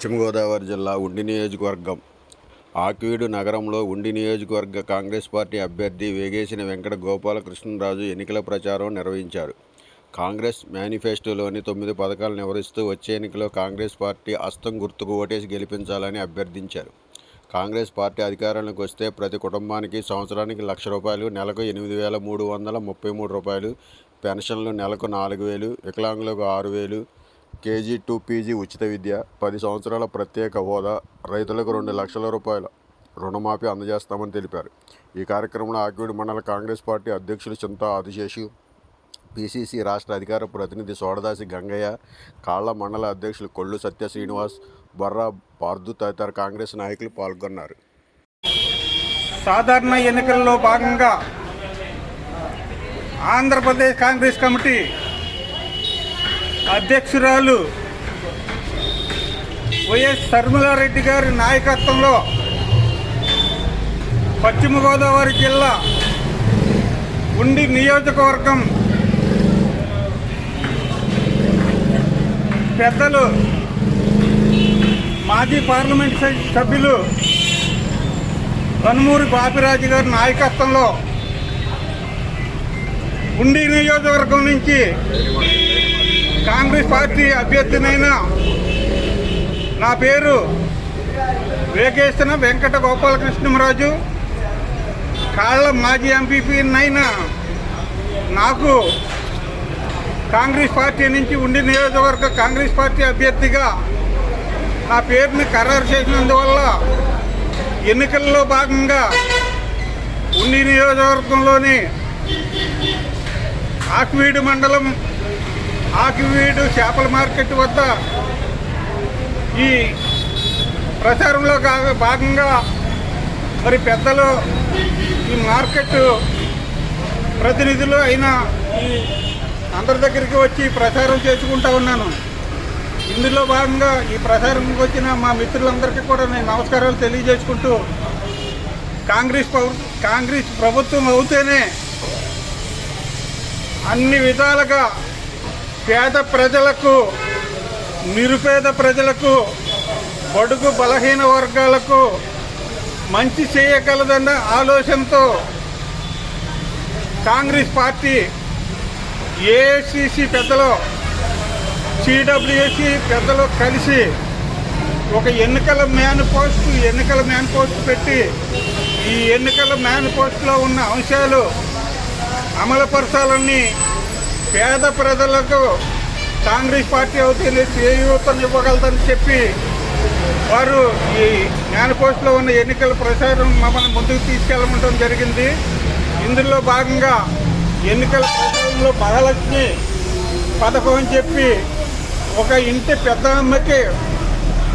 పశ్చిమ గోదావరి జిల్లా ఉండి నియోజకవర్గం. ఆకివీడు నగరంలో ఉండి నియోజకవర్గ కాంగ్రెస్ పార్టీ అభ్యర్థి వేగేసిన వెంకట గోపాలకృష్ణరాజు ఎన్నికల ప్రచారం నిర్వహించారు. కాంగ్రెస్ మేనిఫెస్టోలోని తొమ్మిది పథకాలను వివరిస్తూ వచ్చే ఎన్నికలో కాంగ్రెస్ పార్టీ అస్తం గుర్తుకు ఓటేసి గెలిపించాలని అభ్యర్థించారు. కాంగ్రెస్ పార్టీ అధికారంలోకి వస్తే ప్రతి కుటుంబానికి సంవత్సరానికి లక్ష రూపాయలు నెలకు ఎనిమిది వేల మూడు వందల ముప్పై మూడు రూపాయలు పెన్షన్లు నెలకు నాలుగు వేలు వికలాంగులకు ఆరు వేలు కేజీ టు పీజీ ఉచిత విద్య పది సంవత్సరాల ప్రత్యేక హోదా రైతులకు రెండు లక్షల రూపాయల రుణమాఫీ అందజేస్తామని తెలిపారు. ఈ కార్యక్రమంలో ఆకివీడు మండల కాంగ్రెస్ పార్టీ అధ్యక్షులు చింతా ఆదిశేషు పిసిసి రాష్ట్ర అధికార ప్రతినిధి సోడదాసి గంగయ్య కాళ్ళ మండల అధ్యక్షులు కొల్లు సత్య శ్రీనివాస్ బొర్రా పార్దు తదితర కాంగ్రెస్ నాయకులు పాల్గొన్నారు. సాధారణ ఎన్నికల్లో భాగంగా ఆంధ్రప్రదేశ్ కాంగ్రెస్ కమిటీ అధ్యక్షురాలు వైఎస్ శర్మిలారెడ్డి గారి నాయకత్వంలో పశ్చిమ గోదావరి జిల్లా ఉండి నియోజకవర్గం పెద్దలు మాజీ పార్లమెంట్ సభ్యులు కనుమూరి బాపిరాజు గారి నాయకత్వంలో ఉండి నియోజకవర్గం నుంచి కాంగ్రెస్ పార్టీ అభ్యర్థినైన నా పేరు వేగేసిన వెంకట గోపాలకృష్ణరాజు కాళ్ళ మాజీ ఎంపీపీనైనా నాకు కాంగ్రెస్ పార్టీ నుంచి ఉండి నియోజకవర్గ కాంగ్రెస్ పార్టీ అభ్యర్థిగా నా పేరుని ఖరారు చేసినందువల్ల ఎన్నికల్లో భాగంగా ఉండి నియోజకవర్గంలోని ఆక్వీడు మండలం ఆకివీడు చేపల మార్కెట్ వద్ద ఈ ప్రచారంలో భాగంగా మరి పెద్దలు ఈ మార్కెట్ ప్రతినిధులు అయిన ఈ అందరి దగ్గరికి వచ్చి ప్రచారం చేసుకుంటా ఉన్నాను. ఇందులో భాగంగా ఈ ప్రచారంకి వచ్చిన మా మిత్రులందరికీ కూడా నేను నమస్కారాలు తెలియజేసుకుంటూ కాంగ్రెస్ కాంగ్రెస్ ప్రభుత్వం అవుతేనే అన్ని విధాలుగా పేద ప్రజలకు నిరుపేద ప్రజలకు బడుగు బలహీన వర్గాలకు మంచి చేయగలదన్న ఆలోచనతో కాంగ్రెస్ పార్టీ ఏఐసిసి పెద్దలు సిడబ్ల్యూసి పెద్దలు కలిసి ఒక ఎన్నికల మేనిఫెస్టో ఎన్నికల మేనిఫెస్టో పెట్టి ఈ ఎన్నికల మేనిఫెస్టోలో ఉన్న అంశాలు అమలుపరచాలని పేద ప్రజలకు కాంగ్రెస్ పార్టీ అవుతుంది అవుతేనే చేయూతనివ్వగలదని చెప్పి వారు ఈ మేనిఫెస్టోలో ఉన్న ఎన్నికల ప్రచారం మమ్మల్ని ముందుకు తీసుకెళ్ళమంటం జరిగింది. ఇందులో భాగంగా ఎన్నికల ప్రచారంలో మహాలక్ష్మి పథకం అని చెప్పి ఒక ఇంటి పెద్ద అమ్మకి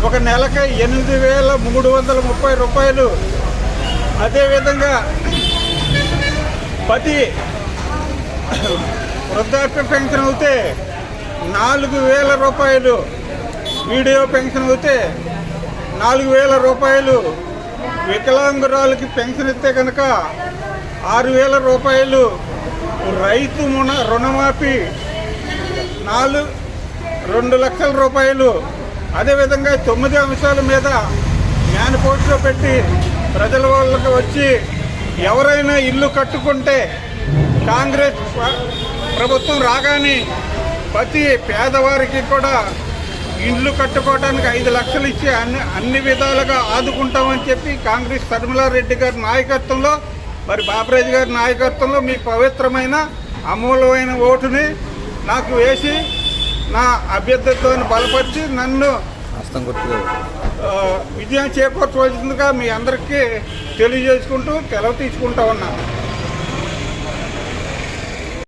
ఒక నెలకి ఎనిమిది వేల మూడు వందల ముప్పై రూపాయలు. అదేవిధంగా పది వృద్ధాప్య పెన్షన్ అవుతే నాలుగు వేల రూపాయలు. వీడియో పెన్షన్ అవుతే నాలుగు వేల రూపాయలు. వికలాంగురాలకి పెన్షన్ ఇస్తే కనుక ఆరు వేల రూపాయలు. రైతు మున రుణమాఫీ నాలుగు రెండు లక్షల రూపాయలు. అదేవిధంగా తొమ్మిది అంశాల మీద మేనిఫెస్టో పెట్టి ప్రజల వాళ్ళకి వచ్చి ఎవరైనా ఇల్లు కట్టుకుంటే కాంగ్రెస్ ప్రభుత్వం రాగానే ప్రతి పేదవారికి కూడా ఇండ్లు కట్టుకోవడానికి ఐదు లక్షలు ఇచ్చి అన్ని అన్ని విధాలుగా ఆదుకుంటామని చెప్పి కాంగ్రెస్ శర్మిలారెడ్డి గారి నాయకత్వంలో మరి బాబరాజు గారి నాయకత్వంలో మీ పవిత్రమైన అమూల్యమైన ఓటుని నాకు వేసి నా అభ్యర్థిత్వాన్ని బలపరిచి నన్ను విజయం చేకూర్చవలసిందిగా మీ అందరికీ తెలియజేసుకుంటూ సెలవు తీసుకుంటా ఉన్నాను.